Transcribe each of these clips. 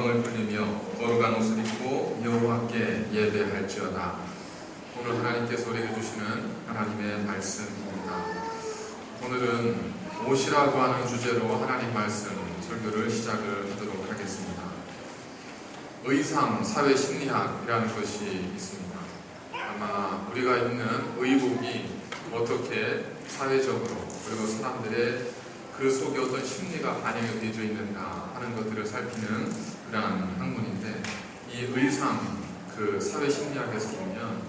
영광을 돌리며 거룩한 옷을 입고 여호와께 예배할지어다. 오늘 하나님께서 우리에게 주시는 하나님의 말씀입니다. 오늘은 옷이라고 하는 주제로 하나님 말씀 설교를 시작을 하도록 하겠습니다. 의상 사회 심리학이라는 것이 있습니다. 아마 우리가 입는 의복이 어떻게 사회적으로 그리고 사람들의 그 속에 어떤 심리가 반영이 되어 있는가 하는 것들을 살피는 그러한 학문인데 이 의상 그 사회 심리학에서 보면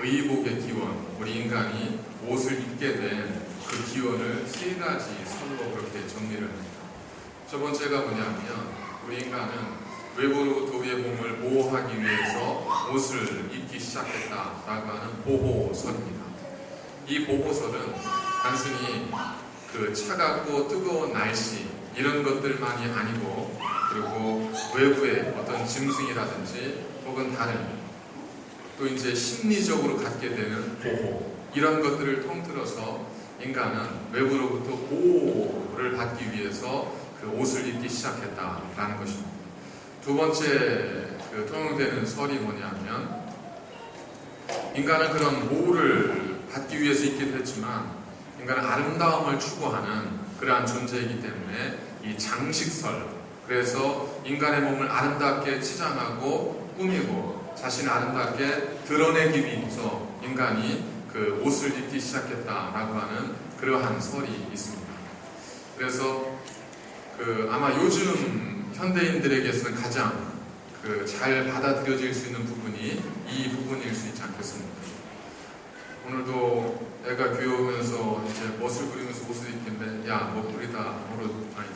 의복의 기원 우리 인간이 옷을 입게 된 그 기원을 세 가지 선으로 그렇게 정리를 합니다. 첫 번째가 뭐냐면 우리 인간은 외부로부터 우리의 몸을 보호하기 위해서 옷을 입기 시작했다라고 하는 보호설입니다. 이 보호설은 단순히 그 차갑고 뜨거운 날씨 이런 것들만이 아니고 그리고 외부의 어떤 짐승이라든지 혹은 다른 또 이제 심리적으로 갖게 되는 보호 이런 것들을 통틀어서 인간은 외부로부터 보호를 받기 위해서 그 옷을 입기 시작했다라는 것입니다. 두 번째 그 통용되는 설이 뭐냐면 인간은 그런 보호를 받기 위해서 있기도 했지만 인간은 아름다움을 추구하는 그러한 존재이기 때문에 이 장식설 그래서 인간의 몸을 아름답게 치장하고 꾸미고 자신을 아름답게 드러내기 위해서 인간이 그 옷을 입기 시작했다라고 하는 그러한 설이 있습니다. 그래서 그 아마 요즘 현대인들에게서는 가장 그 잘 받아들여질 수 있는 부분이 이 부분일 수 있지 않겠습니까? 오늘도 애가 귀여우면서 이제 멋을 부리면서 옷을 입긴데 야 멋부리다 아니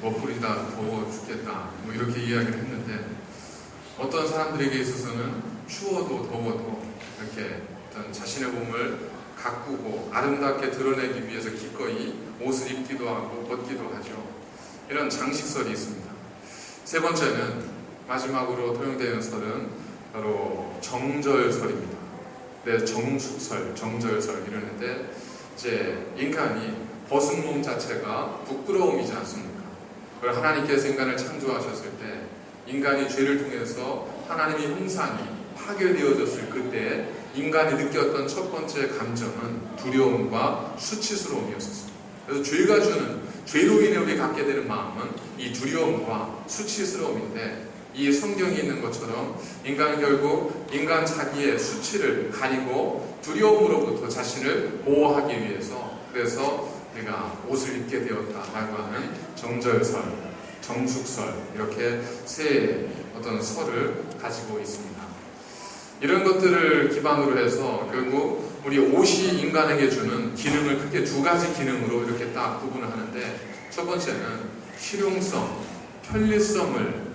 참 멋부리다 더워 죽겠다 뭐 이렇게 이야기를 했는데 어떤 사람들에게 있어서는 추워도 더워도 이렇게 어떤 자신의 몸을 가꾸고 아름답게 드러내기 위해서 기꺼이 옷을 입기도 하고 벗기도 하죠. 이런 장식설이 있습니다. 세 번째는 마지막으로 통용되는 설은 바로 정절설입니다. 네, 정숙설, 정절설 이러는데 이제 인간이 벗은 몸 자체가 부끄러움이지 않습니까? 그걸 하나님께서 인간을 창조하셨을 때 인간이 죄를 통해서 하나님의 형상이 파괴되어졌을 그때 인간이 느꼈던 첫 번째 감정은 두려움과 수치스러움이었습니다. 그래서 죄가 주는 죄로 인해 우리 갖게 되는 마음은 이 두려움과 수치스러움인데 이 성경이 있는 것처럼 인간은 결국 인간 자기의 수치를 가리고 두려움으로부터 자신을 보호하기 위해서 그래서 내가 옷을 입게 되었다라고 하는 정절설, 정숙설 이렇게 세 어떤 설을 가지고 있습니다. 이런 것들을 기반으로 해서 결국 우리 옷이 인간에게 주는 기능을 크게 두 가지 기능으로 이렇게 딱 구분을 하는데 첫 번째는 실용성, 편리성을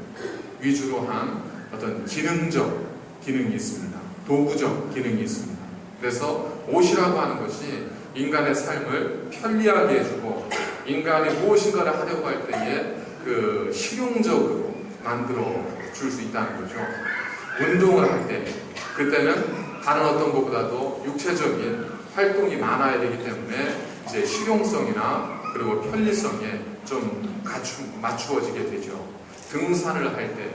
위주로 한 어떤 기능적 기능이 있습니다. 도구적 기능이 있습니다. 그래서 옷이라고 하는 것이 인간의 삶을 편리하게 해주고 인간이 무엇인가를 하려고 할 때에 그 실용적으로 만들어 줄 수 있다는 거죠. 운동을 할 때, 그때는 다른 어떤 것보다도 육체적인 활동이 많아야 되기 때문에 이제 실용성이나 그리고 편리성에 좀 갖추, 맞추어지게 되죠. 등산을 할 때,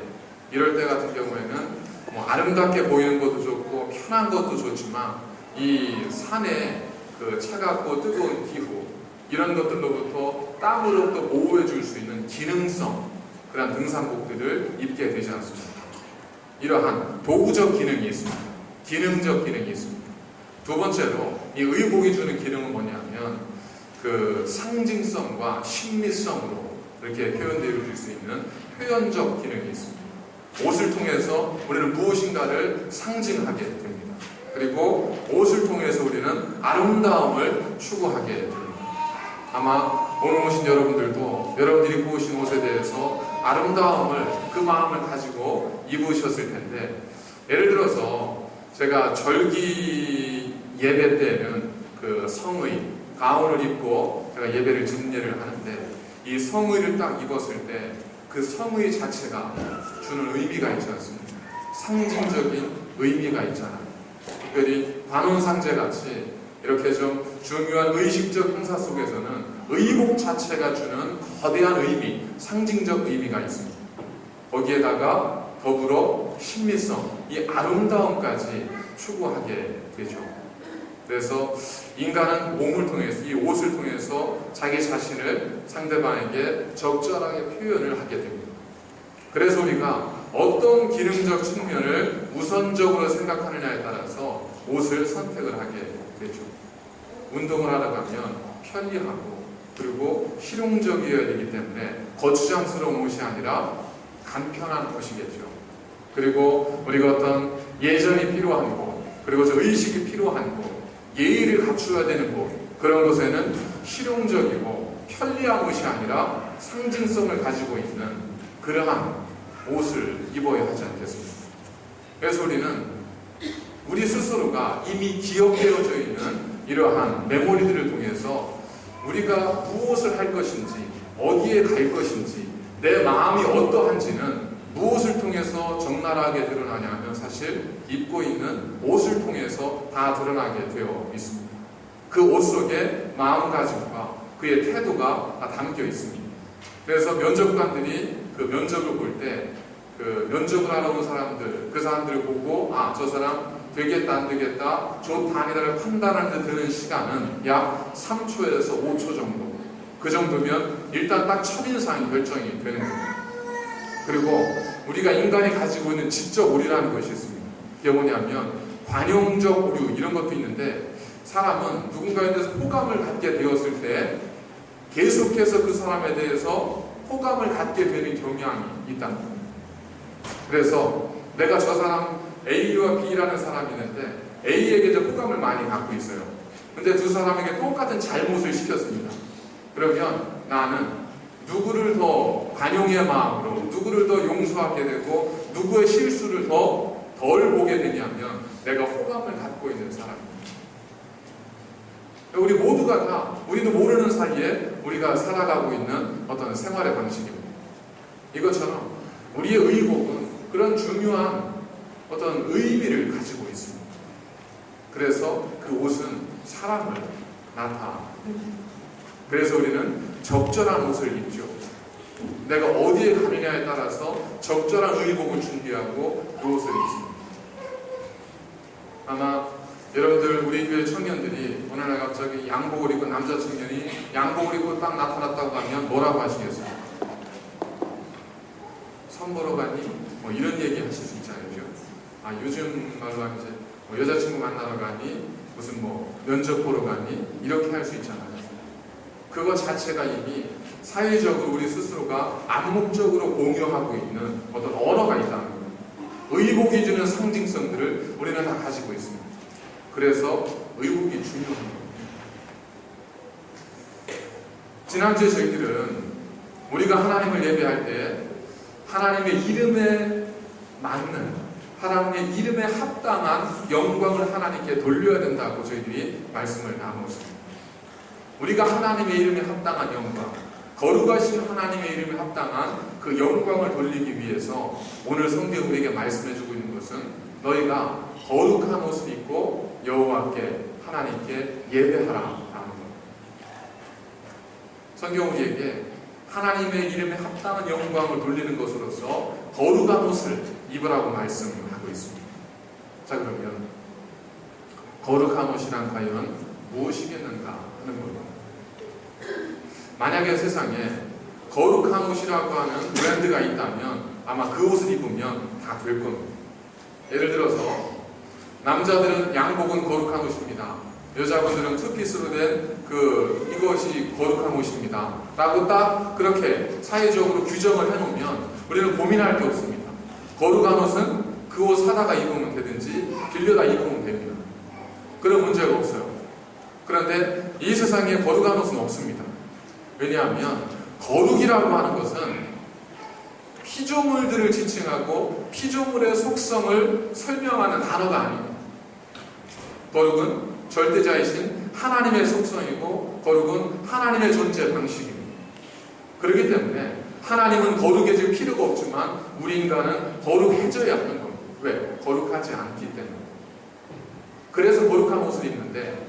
이럴 때 같은 경우에는 뭐 아름답게 보이는 것도 좋고 편한 것도 좋지만 이 산에 그 차갑고 뜨거운 기후 이런 것들로부터 땀으로부터 보호해 줄 수 있는 기능성 그런 등산복들을 입게 되지 않습니까? 이러한 도구적 기능이 있습니다. 기능적 기능이 있습니다. 두 번째로 이 의복이 주는 기능은 뭐냐면 그 상징성과 심리성으로 이렇게 표현되어 줄수 있는 표현적 기능이 있습니다. 옷을 통해서 우리는 무엇인가를 상징하게 됩니다. 그리고 옷을 통해서 우리는 아름다움을 추구하게 됩니다. 아마 오늘 오신 여러분들도 여러분들이 입고 오신 옷에 대해서 아름다움을 그 마음을 가지고 입으셨을 텐데 예를 들어서 제가 절기 예배 때는 그 성의 가운을 입고 제가 예배를 준례를 하는데 이 성의를 딱 입었을 때 그 성의 자체가 주는 의미가 있지 않습니까? 상징적인 의미가 있잖아요. 특별히 관원상제 같이 이렇게 좀 중요한 의식적 행사 속에서는 의복 자체가 주는 거대한 의미, 상징적 의미가 있습니다. 거기에다가 더불어 신미성, 이 아름다움까지 추구하게 되죠. 그래서 인간은 몸을 통해서 이 옷을 통해서 자기 자신을 상대방에게 적절하게 표현을 하게 됩니다. 그래서 우리가 어떤 기능적 측면을 우선적으로 생각하느냐에 따라서 옷을 선택을 하게 되죠. 운동을 하다 가면 편리하고 그리고 실용적이어야 되기 때문에 거추장스러운 옷이 아니라 간편한 옷이겠죠. 그리고 우리가 어떤 예전이 필요한 곳, 그리고 저 의식이 필요한 곳, 예의를 갖추어야 되는 곳, 그런 곳에는 실용적이고 편리한 옷이 아니라 상징성을 가지고 있는 그러한 옷을 입어야 하지 않겠습니까? 그래서 우리는 우리 스스로가 이미 기억되어져 있는 이러한 메모리들을 통해서 우리가 무엇을 할 것인지, 어디에 갈 것인지, 내 마음이 어떠한지는 무엇을 통해서 적나라하게 드러나냐면 사실 입고 있는 옷을 통해서 다 드러나게 되어 있습니다. 그 옷 속에 마음가짐과 그의 태도가 다 담겨 있습니다. 그래서 면접관들이 그 면접을 볼 때 그 면접을 하러 온 사람들, 그 사람들을 보고 아, 저 사람 되겠다, 안 되겠다, 좋다, 아니다를 판단하는 데 드는 시간은 약 3초에서 5초 정도. 그 정도면 일단 딱 첫인상이 결정이 되는 겁니다. 그리고 우리가 인간이 가지고 있는 지적 오류라는 것이 있습니다. 그게 뭐냐면 관용적 오류 이런 것도 있는데 사람은 누군가에 대해서 호감을 갖게 되었을 때 계속해서 그 사람에 대해서 호감을 갖게 되는 경향이 있다는 겁니다. 그래서 내가 저 사람 A와 B라는 사람이 있는데 A에게 호감을 많이 갖고 있어요. 근데 두 사람에게 똑같은 잘못을 시켰습니다. 그러면 나는 누구를 더 관용의 마음으로, 누구를 더 용서하게 되고, 누구의 실수를 더 덜 보게 되냐면, 내가 호감을 갖고 있는 사람입니다. 우리 모두가 다, 우리도 모르는 사이에 우리가 살아가고 있는 어떤 생활의 방식입니다. 이것처럼 우리의 의복은 그런 중요한 어떤 의미를 가지고 있습니다. 그래서 그 옷은 사람을 나타냅니다. 그래서 우리는 적절한 옷을 입죠. 내가 어디에 가느냐에 따라서 적절한 의복을 준비하고 그 옷을 입습니다. 아마 여러분들 우리 교회 청년들이 어느 날 갑자기 양복을 입고 남자 청년이 양복을 입고 딱 나타났다고 하면 뭐라고 하시겠어요? 선보러 가니? 뭐 이런 얘기 하실 수 있잖아요. 아 요즘 말로 하면 이제 뭐 여자친구 만나러 가니? 무슨 뭐 면접 보러 가니? 이렇게 할 수 있잖아요. 그거 자체가 이미 사회적으로 우리 스스로가 암묵적으로 공유하고 있는 어떤 언어가 있다는 거예요. 의복이 주는 상징성들을 우리는 다 가지고 있습니다. 그래서 의복이 중요한 겁니다. 지난주에 저희들은 우리가 하나님을 예배할 때 하나님의 이름에 맞는 하나님의 이름에 합당한 영광을 하나님께 돌려야 된다고 저희들이 말씀을 나누었습니다. 우리가 하나님의 이름에 합당한 영광, 거룩하신 하나님의 이름에 합당한 그 영광을 돌리기 위해서 오늘 성경 우리에게 말씀해주고 있는 것은 너희가 거룩한 옷을 입고 여호와께 하나님께 예배하라라는 겁니다. 성경 우리에게 하나님의 이름에 합당한 영광을 돌리는 것으로서 거룩한 옷을 입으라고 말씀을 하고 있습니다. 자 그러면 거룩한 옷이란 과연 무엇이겠는가 하는 겁니다. 만약에 세상에 거룩한 옷이라고 하는 브랜드가 있다면 아마 그 옷을 입으면 다 될 겁니다. 예를 들어서 남자들은 양복은 거룩한 옷입니다. 여자분들은 투피스로 된 그 이것이 거룩한 옷입니다. 라고 딱 그렇게 사회적으로 규정을 해놓으면 우리는 고민할 게 없습니다. 거룩한 옷은 그 옷 사다가 입으면 되든지 빌려다 입으면 됩니다. 그런 문제가 없어요. 그런데 이 세상에 거룩한 옷은 없습니다. 왜냐하면 거룩이라고 하는 것은 피조물들을 지칭하고 피조물의 속성을 설명하는 단어가 아닙니다. 거룩은 절대자이신 하나님의 속성이고 거룩은 하나님의 존재 방식입니다. 그렇기 때문에 하나님은 거룩해질 필요가 없지만 우리 인간은 거룩해져야 하는 겁니다. 왜? 거룩하지 않기 때문에. 그래서 거룩한 옷을 입는데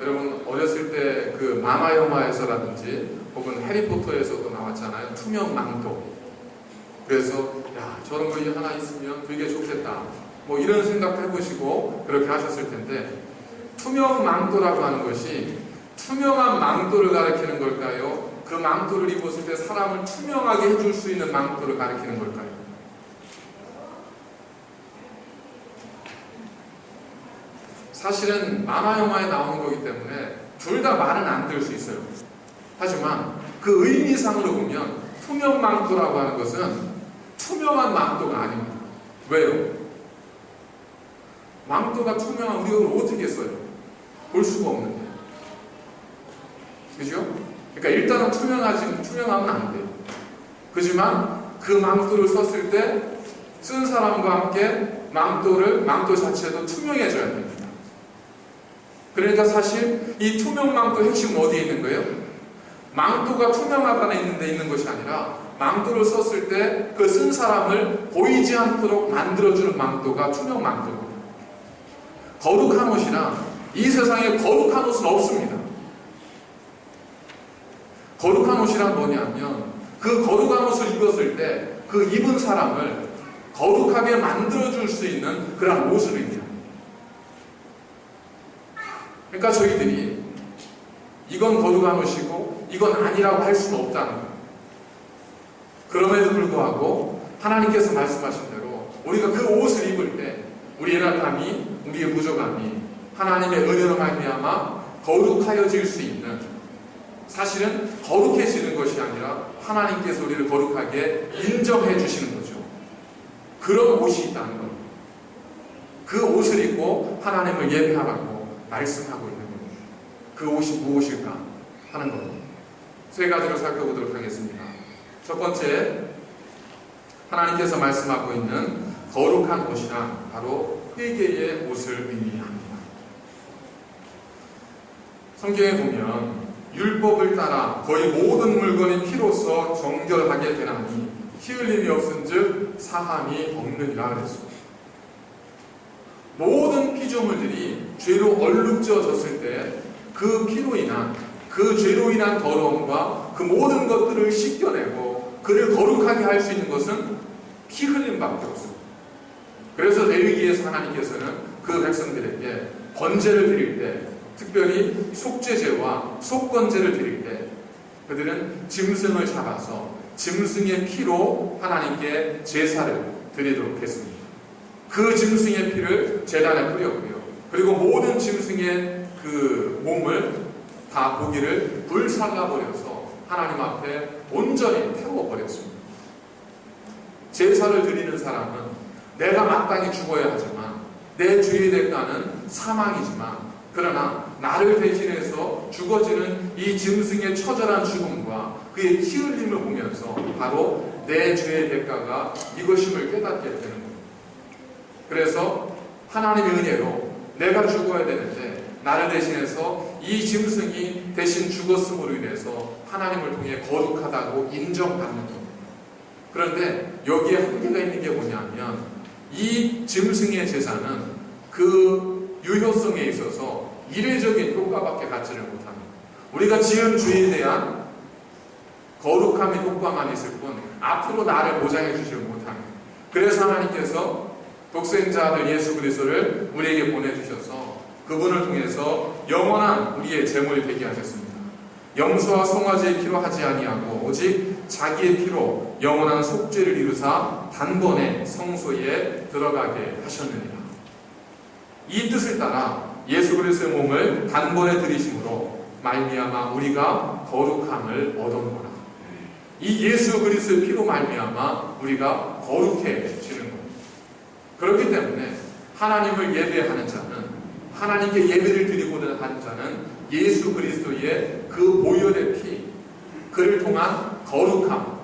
여러분 어렸을 때 그 마마 영화에서라든지 혹은 해리포터에서도 나왔잖아요. 투명 망토. 그래서 야 저런 거 하나 있으면 되게 좋겠다. 뭐 이런 생각도 해보시고 그렇게 하셨을 텐데 투명 망토라고 하는 것이 투명한 망토를 가리키는 걸까요? 그 망토를 입었을 때 사람을 투명하게 해줄 수 있는 망토를 가리키는 걸까요? 사실은 만화 영화에 나오는 거기 때문에 둘 다 말은 안될수 있어요. 하지만 그 의미상으로 보면 투명 망토라고 하는 것은 투명한 망토가 아닙니다. 왜요? 망토가 투명한 우리가 그걸 어떻게 써요? 볼 수가 없는데. 그죠? 그러니까 일단은 투명하지, 투명하면 안 돼요. 그지만 그 망토를 썼을 때 쓴 사람과 함께 망토를, 망토 자체도 투명해져야 됩니다. 그러니까 사실 이 투명 망토 핵심은 어디에 있는 거예요? 망토가 투명하다는 있는데 있는 것이 아니라 망토를 썼을 때 그 쓴 사람을 보이지 않도록 만들어주는 망토가 투명 망토입니다. 거룩한 옷이나 이 세상에 거룩한 옷은 없습니다. 거룩한 옷이란 뭐냐면 그 거룩한 옷을 입었을 때 그 입은 사람을 거룩하게 만들어줄 수 있는 그런 옷을 입니다. 그러니까 저희들이 이건 거룩한 옷이고 이건 아니라고 할 수는 없다는 거예요. 그럼에도 불구하고 하나님께서 말씀하신 대로 우리가 그 옷을 입을 때 우리의 낙함이 우리의 부족함이 하나님의 은혜로 말미암아 거룩하여질 수 있는 사실은 거룩해지는 것이 아니라 하나님께서 우리를 거룩하게 인정해 주시는 거죠. 그런 옷이 있다는 겁니다. 그 옷을 입고 하나님을 예배하라고 말씀하고 있는 겁니다. 그 옷이 무엇일까 하는 겁니다. 세 가지를 살펴보도록 하겠습니다. 첫 번째, 하나님께서 말씀하고 있는 거룩한 옷이란 바로 회개의 옷을 의미합니다. 성경에 보면 율법을 따라 거의 모든 물건이 피로써 정결하게 되나니 피 흘림이 없은즉 사함이 없느니라 그랬습니다. 모든 피조물들이 죄로 얼룩져졌을 때 그 피로 인한 그 죄로 인한 더러움과 그 모든 것들을 씻겨내고 그를 거룩하게 할 수 있는 것은 피 흘림밖에 없습니다. 그래서 레위기에서 하나님께서는 그 백성들에게 번제를 드릴 때 특별히 속죄제와 속건제를 드릴 때 그들은 짐승을 잡아서 짐승의 피로 하나님께 제사를 드리도록 했습니다. 그 짐승의 피를 제단에 뿌렸고요. 그리고 모든 짐승의 그 몸을 다 고기를 불살라 버려서 하나님 앞에 온전히 태워 버렸습니다. 제사를 드리는 사람은 내가 마땅히 죽어야 하지만 내 주의 대가는 사망이지만 그러나 나를 대신해서 죽어지는 이 짐승의 처절한 죽음과 그의 피 흘림을 보면서 바로 내 죄의 대가가 이것임을 깨닫게 되는 겁니다. 그래서 하나님의 은혜로 내가 죽어야 되는데 나를 대신해서 이 짐승이 대신 죽었음으로 인해서 하나님을 통해 거룩하다고 인정받는 겁니다. 그런데 여기에 한계가 있는 게 뭐냐면 이 짐승의 제사는 그 유효성에 있어서 이례적인 효과밖에 갖지를 못합니다. 우리가 지은 죄에 대한 거룩함의 효과만 있을 뿐 앞으로 나를 보장해 주지 못합니다. 그래서 하나님께서 독생자 들 예수 그리스도를 우리에게 보내주셔서 그분을 통해서 영원한 우리의 제물이 되게 하셨습니다. 영수와 송아지의 피로 하지 아니하고 오직 자기의 피로 영원한 속죄를 이루사 단번에 성소에 들어가게 하셨느니라. 이 뜻을 따라 예수 그리스도의 몸을 단번에 들이심으로 말미암아 우리가 거룩함을 얻었노라. 이 예수 그리스도의 피로 말미암아 우리가 거룩해지는 겁니다. 그렇기 때문에 하나님을 예배하는 자는 하나님께 예배를 드리고는 하는 자는 예수 그리스도의 그 보혈의 피, 그를 통한 거룩함,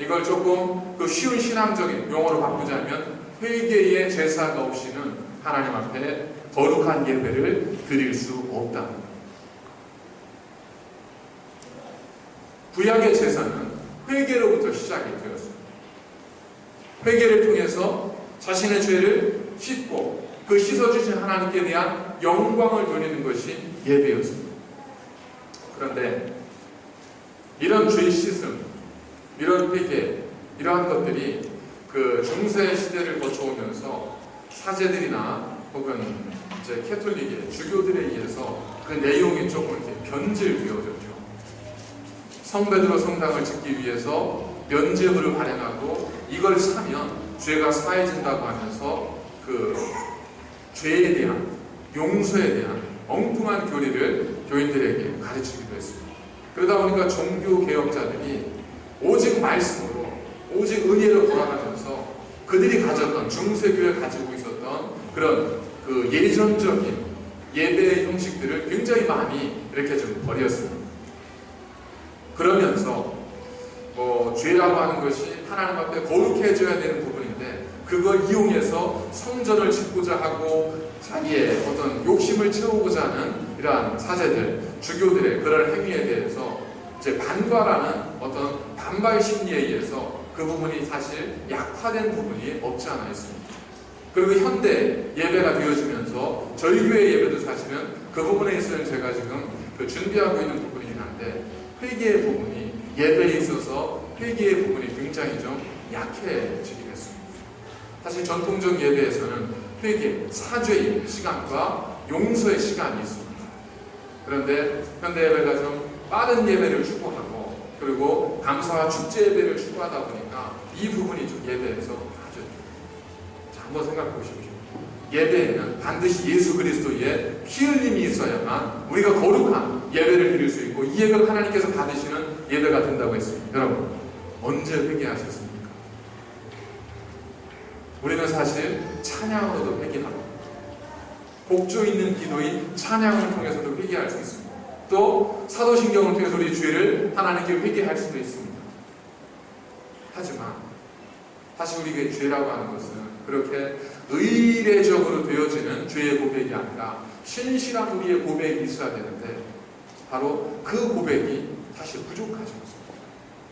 이걸 조금 그 쉬운 신앙적인 용어로 바꾸자면 회개의 제사가 없이는 하나님 앞에 거룩한 예배를 드릴 수 없다. 구약의 제사는 회개로부터 시작이 되었습니다. 회개를 통해서 자신의 죄를 씻고 그 씻어주신 하나님께 대한 영광을 돌리는 것이 예배였습니다. 그런데 이런 죄 씻음, 이런 회개, 이러한 것들이 그 중세 시대를 거쳐오면서 사제들이나 혹은 이제 캐톨릭의 주교들에 의해서 그 내용이 조금 이렇게 변질되어졌죠. 성베드로 성당을 짓기 위해서 면죄부를 발행하고 이걸 사면 죄가 사해진다고 하면서 그 죄에 대한 용서에 대한 엉뚱한 교리를 교인들에게 가르치기도 했습니다. 그러다 보니까 종교 개혁자들이 오직 말씀으로 오직 은혜로 돌아가 면서 그들이 가졌던 중세교에 가지고 있었던 그런 그 예전적인 예배의 형식들을 굉장히 많이 이렇게 좀 버렸습니다. 그러면서 뭐 죄라고 하는 것이 하나님 앞에 거룩해져야 되는 부분인데 그걸 이용해서 성전을 짓고자 하고 자기의 어떤 욕심을 채우고자 하는 이러한 사제들, 주교들의 그런 행위에 대해서 이제 반발하는 어떤 반발 심리에 의해서 그 부분이 사실 약화된 부분이 없지 않아 있습니다. 그리고 현대 예배가 되어지면서 저희 교회 예배도 사실은 그 부분에 있어서 제가 지금 그 준비하고 있는 부분이긴 한데 회개의 부분이 예배에 있어서 회개의 부분이 굉장히 좀 약해지게 됐습니다. 사실 전통적 예배에서는 회개, 사죄의 시간과 용서의 시간이 있습니다. 그런데 현대 예배가 좀 빠른 예배를 추구하고 그리고 감사와 축제 예배를 추구하다 보니까 이 부분이 좀 예배에서 빠져요. 자, 한번 생각해 보십시오. 예배에는 반드시 예수 그리스도의 피 흘림이 있어야만 우리가 거룩한 예배를 드릴 수 있고 이 예배가 하나님께서 받으시는 예배가 된다고 했습니다. 여러분, 언제 회개하셨습니까? 우리는 사실 찬양으로도 회개하고 복조 있는 기도인 찬양을 통해서도 회개할 수 있습니다. 또 사도신경을 통해서 우리 죄를 하나님께 회개할 수도 있습니다. 하지만 사실 우리가 죄라고 하는 것은 그렇게 의례적으로 되어지는 죄의 고백이 아니라 신실한 우리의 고백이 있어야 되는데 바로 그 고백이 사실 부족하지 않습니다.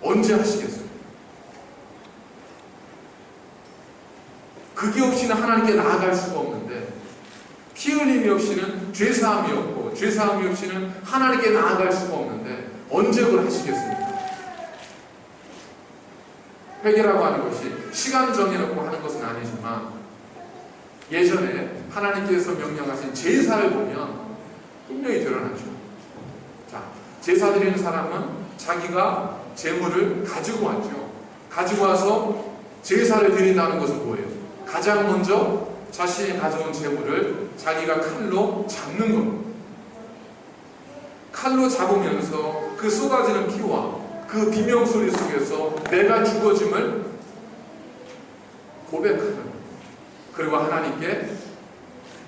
언제 하시겠어요? 그게 없이는 하나님께 나아갈 수가 없는데 피 흘림이 없이는 죄사함이 없고 죄사함이 없이는 하나님께 나아갈 수가 없는데 언제 그걸 하시겠습니까? 회개라고 하는 것이 시간 정해놓고 하는 것은 아니지만 예전에 하나님께서 명령하신 제사를 보면 분명히 드러나죠. 자, 제사 드리는 사람은 자기가 재물을 가지고 왔죠. 가지고 와서 제사를 드린다는 것은 뭐예요? 가장 먼저 자신이 가져온 재물을 자기가 칼로 잡는 겁니다. 칼로 잡으면서 그 쏟아지는 피와 그 비명 소리 속에서 내가 죽어짐을 고백하는 그리고 하나님께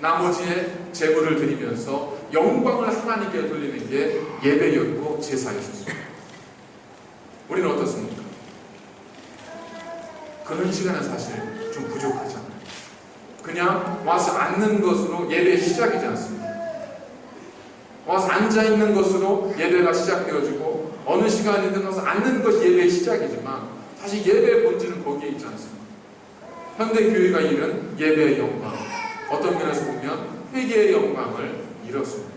나머지의 재물을 드리면서 영광을 하나님께 돌리는 게 예배였고 제사였습니다. 우리는 어떻습니까? 그런 시간은 사실 좀 부족하잖아요. 그냥 와서 앉는 것으로 예배 시작이지 않습니다. 와서 앉아 있는 것으로 예배가 시작되어지고 어느 시간이든 와서 앉는 것이 예배의 시작이지만 사실 예배의 본질은 거기에 있지 않습니다. 현대 교회가 잃은 예배의 영광 어떤 면에서 보면 회개의 영광을 잃었습니다.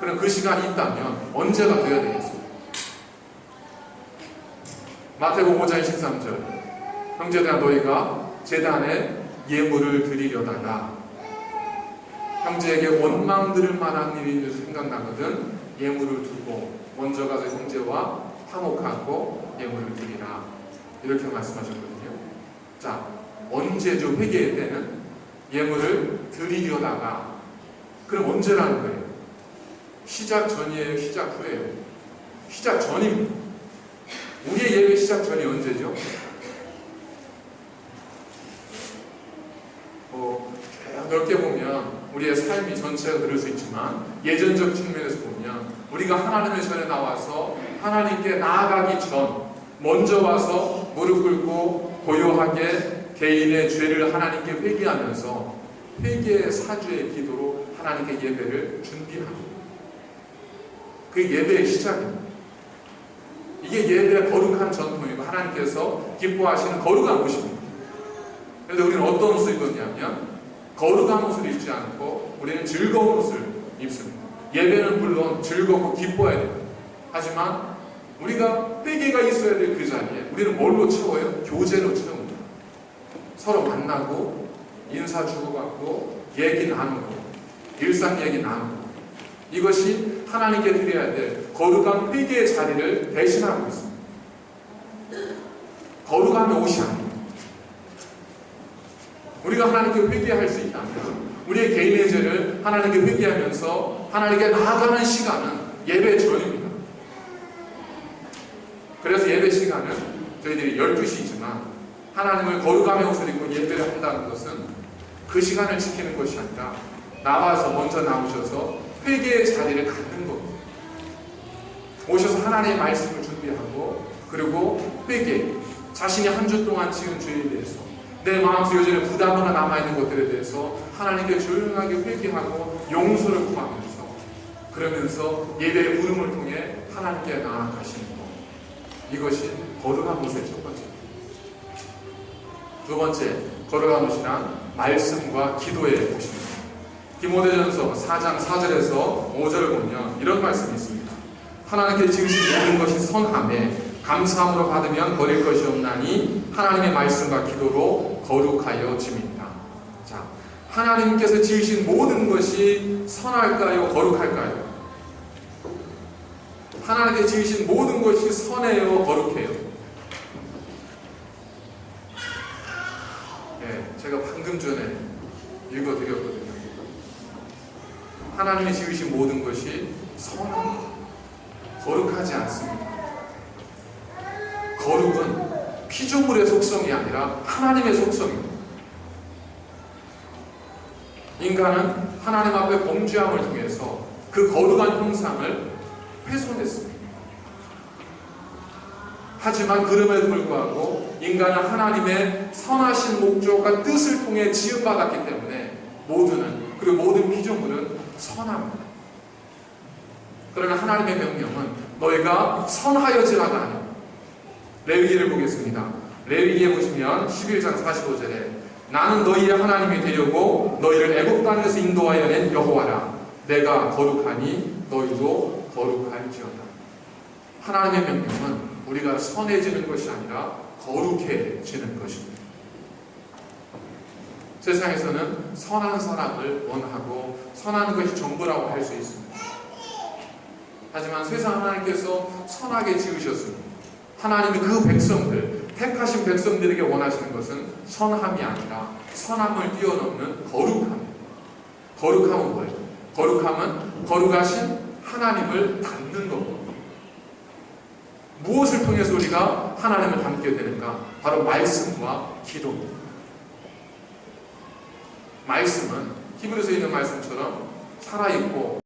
그럼 그 시간이 있다면 언제가 되어야 되겠습니까? 마태복음 5장 23절 형제들아 너희가 재단에 예물을 드리려다가 형제에게 원망 들을 만한 일이 생각나거든 예물을 두고 먼저 가서 형제와 화목하고 예물을 드리라 이렇게 말씀하셨거든요. 자 언제죠 회개의 때는 예물을 드리려다가 그럼 언제라는 거예요? 시작 전이에요? 시작 후에요? 시작 전입니다. 우리의 예배 시작 전이 언제죠? 뭐 넓게 보면 우리의 삶이 전체가 수 있지만 예전적 측면에서 보면 우리가 하나님의 전에 나와서 하나님께 나아가기 전 먼저 와서 무릎 꿇고 고요하게 개인의 죄를 하나님께 회개하면서 회개의 사주의 기도로 하나님께 예배를 준비합니다. 그 예배의 시작입니다. 이게 예배의 거룩한 전통이고 하나님께서 기뻐하시는 거룩한 옷입니다. 그런데 우리는 어떤 옷을 입었냐면 거룩한 옷을 입지 않고 우리는 즐거운 옷을 입습니다. 예배는 물론 즐겁고 기뻐야 됩니다. 하지만 우리가 회개가 있어야 될 그 자리에 우리는 뭘로 채워요? 교제로 채웁니다. 서로 만나고 인사 주고받고 얘기 나누고 일상 얘기 나누고 이것이 하나님께 드려야 될 거룩한 회개의 자리를 대신하고 있습니다. 거룩함의 옷이 아닙니다. 우리가 하나님께 회개할 수 있다면 우리의 개인의 죄를 하나님께 회개하면서 하나님께 나아가는 시간은 예배 전입니다. 그래서 예배 시간은 저희들이 12시이지만 하나님을 거룩함의 옷을 입고 예배를 한다는 것은 그 시간을 지키는 것이 아니라 나와서 먼저 나오셔서 회개의 자리를 갖는 겁니다. 오셔서 하나님의 말씀을 준비하고 그리고 회개 자신이 한 주 동안 지은 죄에 대해서 내 마음속 여전히 부담으로 남아있는 것들에 대해서 하나님께 조용하게 회개하고 용서를 구하면서 그러면서 예배의 부름을 통해 하나님께 나아가시는 것. 이것이 거룩한 모습의 첫 번째. 두 번째 거룩한 옷이란 말씀과 기도의 옷입니다. 디모데전서 4장 4절에서 5절을 보면 이런 말씀이 있습니다. 하나님께 지으신 모든 것이 선함에 감사함으로 받으면 버릴 것이 없나니 하나님의 말씀과 기도로 거룩하여 짐니다. 자, 하나님께서 지으신 모든 것이 선할까요? 거룩할까요? 하나님께 지으신 모든 것이 선해요? 거룩해요? 네, 제가 방금 전에 읽어드렸거든요. 하나님이 지으신 모든 것이 선합니다. 거룩하지 않습니다. 거룩은 피조물의 속성이 아니라 하나님의 속성입니다. 인간은 하나님 앞에 범죄함을 통해서 그 거룩한 형상을 훼손했습니다. 하지만 그럼에도 불구하고 인간은 하나님의 선하신 목적과 뜻을 통해 지음받았기 때문에 모두는 그리고 모든 피조물은 선합니다. 그러나 하나님의 명령은 너희가 선하여지라가 아닙니다. 레위기를 보겠습니다. 레위기에 보시면 11장 45절에 나는 너희의 하나님이 되려고 너희를 애굽 땅에서 인도하여 낸 여호와라. 내가 거룩하니 너희도 거룩할지어다. 하나님의 명령은 우리가 선해지는 것이 아니라 거룩해지는 것입니다. 세상에서는 선한 사람을 원하고 선한 것이 전부라고 할 수 있습니다. 하지만 세상 하나님께서 선하게 지으셨습니다. 하나님이 그 백성들, 택하신 백성들에게 원하시는 것은 선함이 아니라 선함을 뛰어넘는 거룩함입니다. 거룩함은 뭐예요? 거룩함은 거룩하신 하나님을 닮는 겁니다. 무엇을 통해서 우리가 하나님을 닮게 되는가? 바로 말씀과 기도입니다. 말씀은 히브리서에 있는 말씀처럼 살아있고